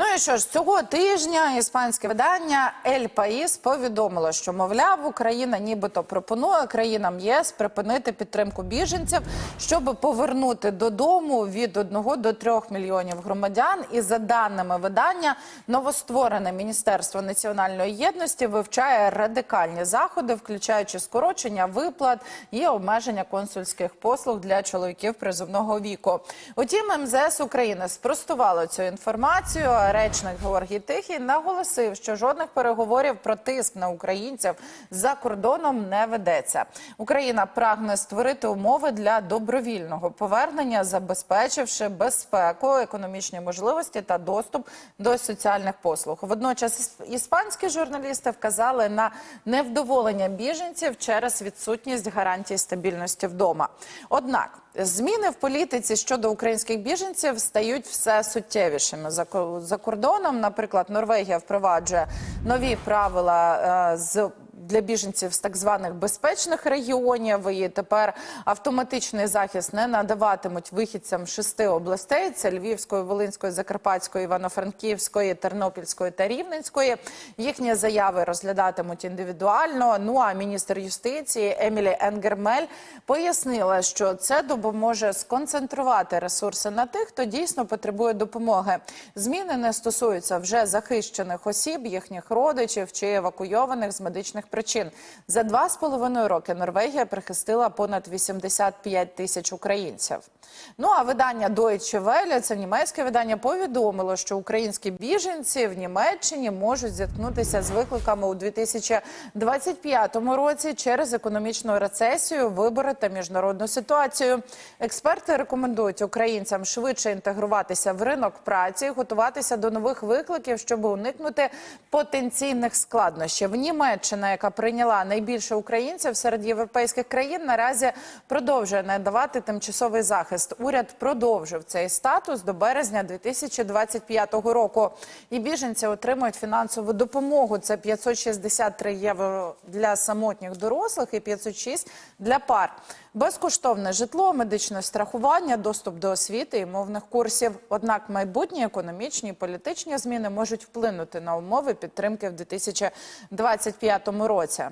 Ну і що ж, цього тижня іспанське видання Ель Паїс повідомило, що мовляв, Україна нібито пропонує країнам ЄС припинити підтримку біженців, щоб повернути додому від 1 до 3 мільйонів громадян. І за даними видання, новостворене Міністерство національної єдності вивчає радикальні заходи, включаючи скорочення виплат і обмеження консульських послуг для чоловіків призовного віку. Утім, МЗС України спростувало цю інформацію. Речник Георгій Тихий наголосив, що жодних переговорів про тиск на українців за кордоном не ведеться. Україна прагне створити умови для добровільного повернення, забезпечивши безпеку, економічні можливості та доступ до соціальних послуг. Водночас іспанські журналісти вказали на невдоволення біженців через відсутність гарантій стабільності вдома. Однак зміни в політиці щодо українських біженців стають все суттєвішими за ко- кордоном. Наприклад, Норвегія впроваджує нові правила е, з. Для біженців з так званих безпечних регіонів і тепер автоматичний захист не надаватимуть вихідцям шести областей: це Львівської, Волинської, Закарпатської, Івано-Франківської, Тернопільської та Рівненської. Їхні заяви розглядатимуть індивідуально. Ну а міністр юстиції Емілі Енгермель пояснила, що це допоможе сконцентрувати ресурси на тих, хто дійсно потребує допомоги. Зміни не стосуються вже захищених осіб, їхніх родичів чи евакуйованих з медичних причин. За два з половиною роки Норвегія прихистила понад 85 тисяч українців. Ну а видання Deutsche Welle, це німецьке видання, повідомило, що українські біженці в Німеччині можуть зіткнутися з викликами у 2025 році через економічну рецесію, вибори та міжнародну ситуацію. Експерти рекомендують українцям швидше інтегруватися в ринок праці, готуватися до нових викликів, щоб уникнути потенційних складнощів. Німеччина, яка прийняла найбільше українців серед європейських країн, наразі продовжує надавати тимчасовий захист. Уряд продовжив цей статус до березня 2025 року. І біженці отримують фінансову допомогу. Це 563 євро для самотніх дорослих і 506 для пар. Безкоштовне житло, медичне страхування, доступ до освіти і мовних курсів. Однак майбутні економічні і політичні зміни можуть вплинути на умови підтримки в 2025 році.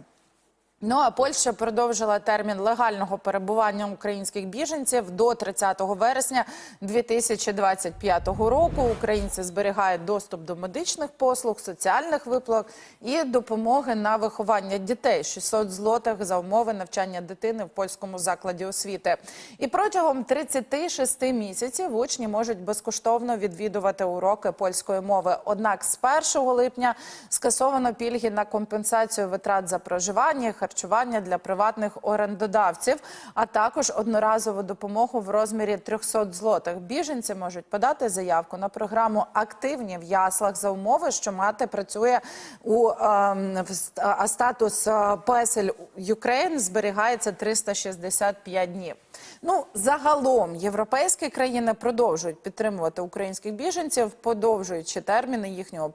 Ну а Польща продовжила термін легального перебування українських біженців до 30 вересня 2025 року. Українці зберігають доступ до медичних послуг, соціальних виплат і допомоги на виховання дітей 600 злотих за умови навчання дитини в польському закладі освіти. І протягом 36 місяців учні можуть безкоштовно відвідувати уроки польської мови. Однак з 1 липня скасовано пільги на компенсацію витрат за проживання, харчування для приватних орендодавців, а також одноразову допомогу в розмірі 300 злотих. Біженці можуть подати заявку на програму Активні в яслах за умови, що мати працює у ем, а статус е, Песель Юкрейн зберігається 365 днів. Ну загалом європейські країни продовжують підтримувати українських біженців, подовжуючи терміни їхнього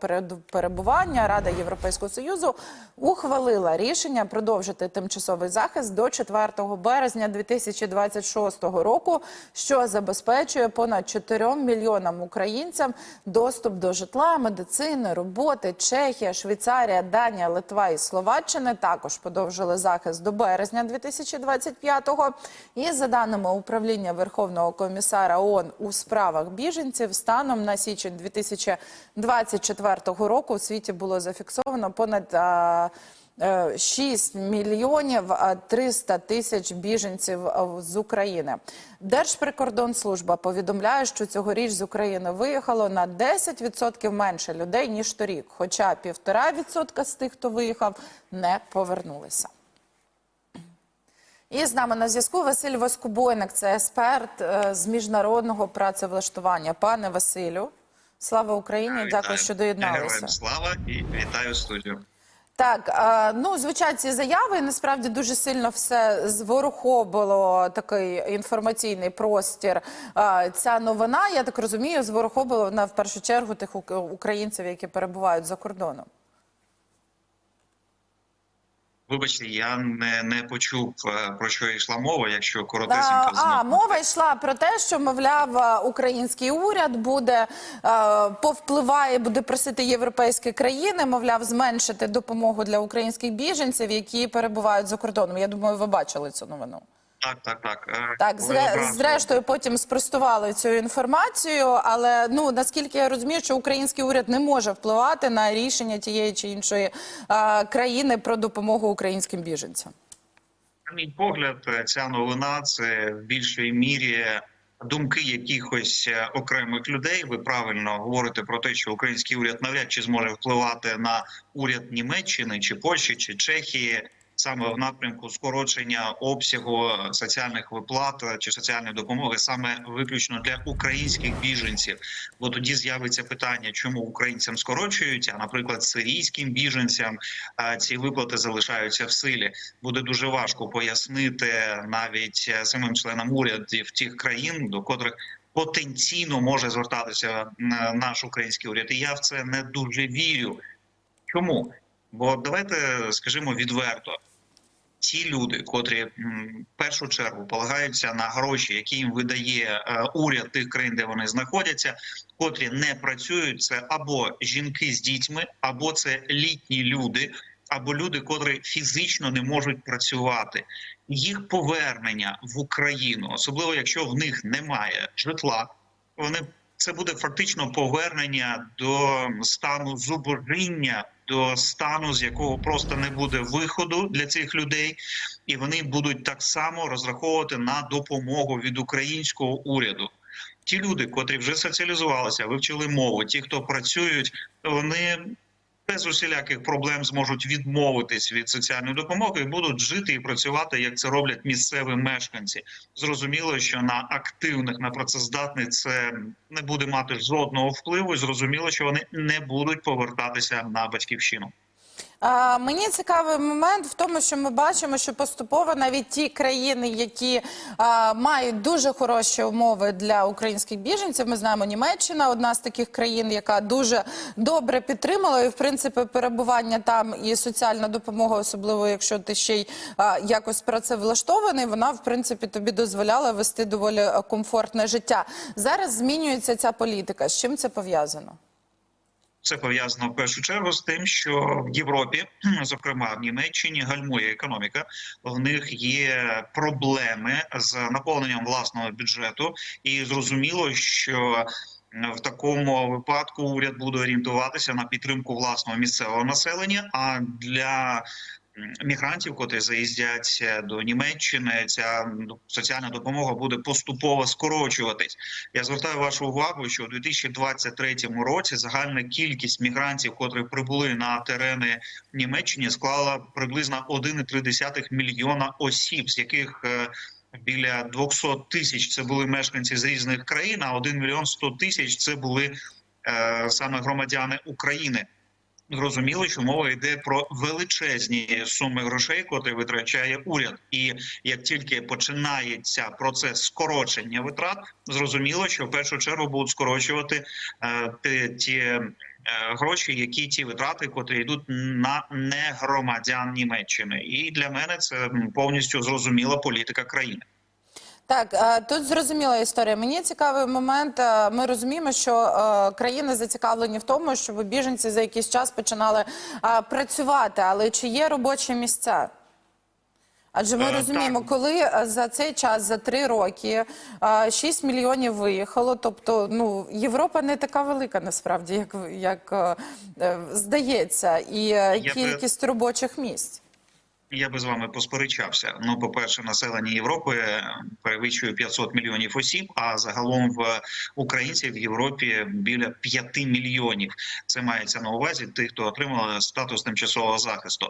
перебування. Рада Європейського союзу ухвалила рішення продовжити тимчасовий захист до 4 березня 2026 року, що забезпечує понад 4 мільйонам українцям доступ до житла, медицини, роботи. Чехія, Швейцарія, Данія, Литва і Словаччина також подовжили захист до березня 2025-го. І за даними управління Верховного комісара ООН у справах біженців, станом на січень 2024 року у світі було зафіксовано понад а, е, 6 мільйонів а, 300 тисяч біженців з України. Держприкордонслужба повідомляє, що цьогоріч з України виїхало на 10% менше людей ніж торік, хоча півтора відсотка з тих, хто виїхав, не повернулися. І з нами на зв'язку Василь Воскобойник, це експерт е, з міжнародного працевлаштування. Пане Василю, слава Україні! Дякую, що доєдналися. Слава і вітаю студію. Так, е, ну звучать ці заяви. і Насправді дуже сильно все зворохобило такий інформаційний простір. Е, Ця новина, я так розумію, зворохобила вона в першу чергу тих ук- українців, які перебувають за кордоном. Вибачте, я не, не почув е, про що йшла мова, якщо коротесенько А, а мова йшла про те, що мовляв, е, український уряд буде е, повпливає, буде просити європейські країни, мовляв, зменшити допомогу для українських біженців, які перебувають за кордоном. Я думаю, ви бачили цю новину. Так, так, так. Е, Так, зре, зрештою, потім спростували цю інформацію. Але ну наскільки я розумію, що український уряд не може впливати на рішення тієї чи іншої е, країни про допомогу українським біженцям. На мій погляд, е, ця новина це в більшій мірі думки якихось окремих людей. Ви правильно говорите про те, що український уряд навряд чи зможе впливати на уряд Німеччини чи Польщі чи Чехії. Саме в напрямку скорочення обсягу соціальних виплат чи соціальної допомоги саме виключно для українських біженців, бо тоді з'явиться питання, чому українцям скорочують, а наприклад, сирійським біженцям ці виплати залишаються в силі буде дуже важко пояснити навіть е, самим членам урядів тих країн, до котрих потенційно може звертатися наш український уряд. І я в це не дуже вірю. Чому? Бо давайте скажімо відверто. Ті люди, котрі в першу чергу полагаються на гроші, які їм видає е, уряд тих країн, де вони знаходяться, котрі не працюють, це або жінки з дітьми, або це літні люди, або люди, котрі фізично не можуть працювати. Їх повернення в Україну, особливо якщо в них немає житла, вони це буде фактично повернення до стану зубожіння, до стану, з якого просто не буде виходу для цих людей, і вони будуть так само розраховувати на допомогу від українського уряду. Ті люди, котрі вже соціалізувалися, вивчили мову, ті, хто працюють, вони без усіляких проблем зможуть відмовитись від соціальної допомоги і будуть жити і працювати, як це роблять місцеві мешканці. Зрозуміло, що на активних, на працездатних це не буде мати жодного впливу. і Зрозуміло, що вони не будуть повертатися на батьківщину. Мені цікавий момент в тому, що ми бачимо, що поступово навіть ті країни, які мають дуже хороші умови для українських біженців, ми знаємо, Німеччина одна з таких країн, яка дуже добре підтримала і в принципі перебування там і соціальна допомога, особливо якщо ти ще й якось працевлаштований, вона в принципі тобі дозволяла вести доволі комфортне життя. Зараз змінюється ця політика. З чим це пов'язано? Це пов'язано в першу чергу з тим, що в Європі, зокрема в Німеччині, гальмує економіка. В них є проблеми з наповненням власного бюджету, і зрозуміло, що в такому випадку уряд буде орієнтуватися на підтримку власного місцевого населення. А для мігрантів, котрі заїздять до Німеччини, ця ну, соціальна допомога буде поступово скорочуватись. Я звертаю вашу увагу, що у 2023 році загальна кількість мігрантів, котрі прибули на терени Німеччини, склала приблизно 1,3 мільйона осіб, з яких е, біля 200 тисяч це були мешканці з різних країн, а 1 мільйон 100 тисяч це були е, саме громадяни України. Зрозуміло, що мова йде про величезні суми грошей, котрі витрачає уряд. І як тільки починається процес скорочення витрат, зрозуміло, що в першу чергу будуть скорочувати е, ті, е, гроші, які ті витрати, котрі йдуть на негромадян Німеччини. І для мене це повністю зрозуміла політика країни. Так, е, тут зрозуміла історія. Мені цікавий момент. е, Ми розуміємо, що е, країни зацікавлені в тому, щоб біженці за якийсь час починали працювати. Але чи є робочі місця? Адже ми розуміємо, коли за цей час, за три роки, е, 6 мільйонів виїхало. Тобто, ну Європа не така велика насправді, як, як здається, і кількість робочих місць. Я би з вами посперечався. Ну, по перше, населення Європи е, перевищує 500 мільйонів осіб. А загалом в українців в Європі біля 5 мільйонів. Це мається на увазі тих, хто отримав статус тимчасового захисту.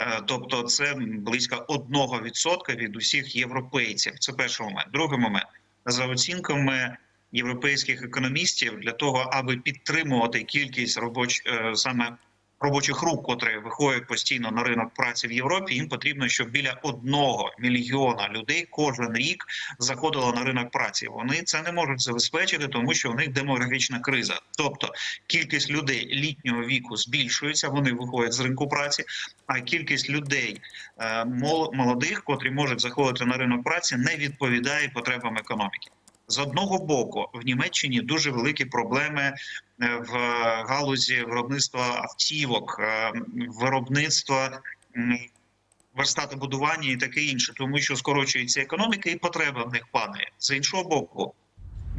Е, Тобто, це близько 1% від усіх європейців. Це перший момент. Другий момент за оцінками. Європейських економістів для того, аби підтримувати кількість робоч е, саме робочих рук, котрі виходять постійно на ринок праці в Європі. Їм потрібно, щоб біля одного мільйона людей кожен рік заходило на ринок праці. Вони це не можуть забезпечити, тому що у них демографічна криза. Тобто кількість людей літнього віку збільшується, вони виходять з ринку праці. А кількість людей е, молодих, котрі можуть заходити на ринок праці, не відповідає потребам економіки. З одного боку, в Німеччині дуже великі проблеми е, в галузі виробництва автівок, е, виробництва верстати верстатобудування і таке інше, тому що скорочується економіка і потреба в них падає. З іншого боку,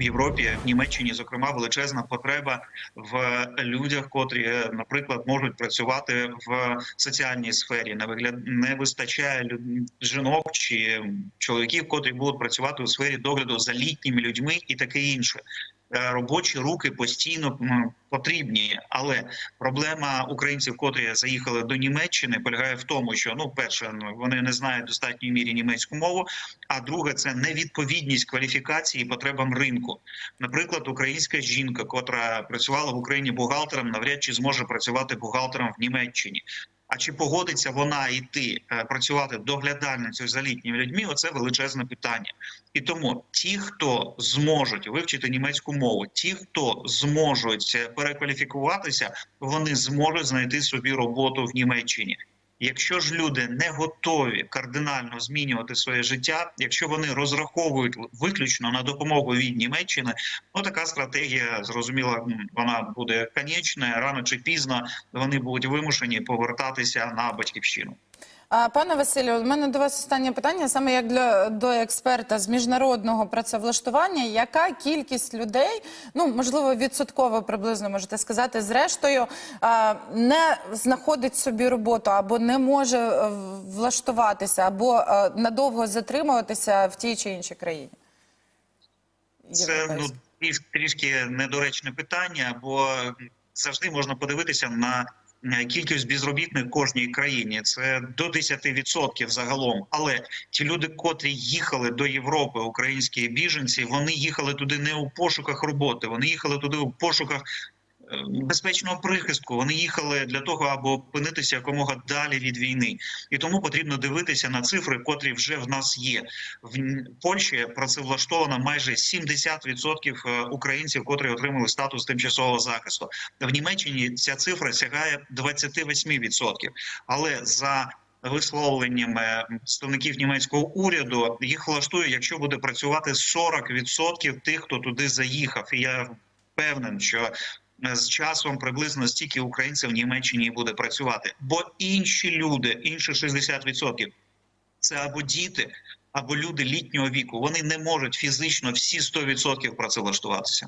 в Європі, в Німеччині, зокрема, величезна потреба в людях, котрі, е, наприклад, можуть працювати в соціальній сфері. Не вигляд не вистачає люд- жінок чи чоловіків, котрі будуть працювати у сфері догляду за літніми людьми і таке інше. Е, Робочі руки постійно потрібні, але проблема українців, котрі заїхали до Німеччини, полягає в тому, що ну, перше, ну, вони не знають достатньої мірі німецьку мову. А друге, це невідповідність кваліфікації потребам ринку. Наприклад, українська жінка, котра працювала в Україні бухгалтером, навряд чи зможе працювати бухгалтером в Німеччині. А чи погодиться вона йти е, працювати доглядальницею за літніми людьми? Оце величезне питання. І тому ті, хто зможуть вивчити німецьку мову, ті, хто зможуть е, перекваліфікуватися, вони зможуть знайти собі роботу в Німеччині. Якщо ж люди не готові кардинально змінювати своє життя, якщо вони розраховують виключно на допомогу від Німеччини, ну така стратегія зрозуміло, вона буде конечна, рано чи пізно вони будуть вимушені повертатися на батьківщину. А, Пане Василю, у мене до вас останнє питання, саме як для до експерта з міжнародного працевлаштування. Яка кількість людей, ну можливо, відсотково приблизно можете сказати, зрештою а, не знаходить собі роботу або не може е, влаштуватися, або е, надовго затримуватися в тій чи іншій країні? Це ну трішки недоречне питання, бо завжди можна подивитися на кількість безробітних в кожній країні. Це до 10% загалом. Але ті люди, котрі їхали до Європи, українські біженці, вони їхали туди не у пошуках роботи, вони їхали туди у пошуках. Безпечного прихистку вони їхали для того, аби опинитися якомога далі від війни, і тому потрібно дивитися на цифри, котрі вже в нас є. В Польщі працевлаштовано майже 70% е, українців, котрі отримали статус тимчасового захисту. В Німеччині ця цифра сягає 28%. Але за висловленням е, представників німецького уряду їх влаштує, якщо буде працювати 40% тих, хто туди заїхав. І я впевнений, що з часом приблизно стільки українців в Німеччині буде працювати, бо інші люди, інші 60%, це або діти, або люди літнього віку. Вони не можуть фізично всі 100% працевлаштуватися.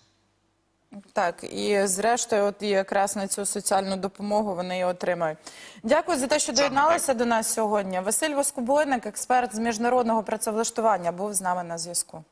Так, і зрештою, от якраз на цю соціальну допомогу вони і отримають. Дякую за те, що доєдналися до нас сьогодні. Василь Воскобойник, експерт з міжнародного працевлаштування, був з нами на зв'язку.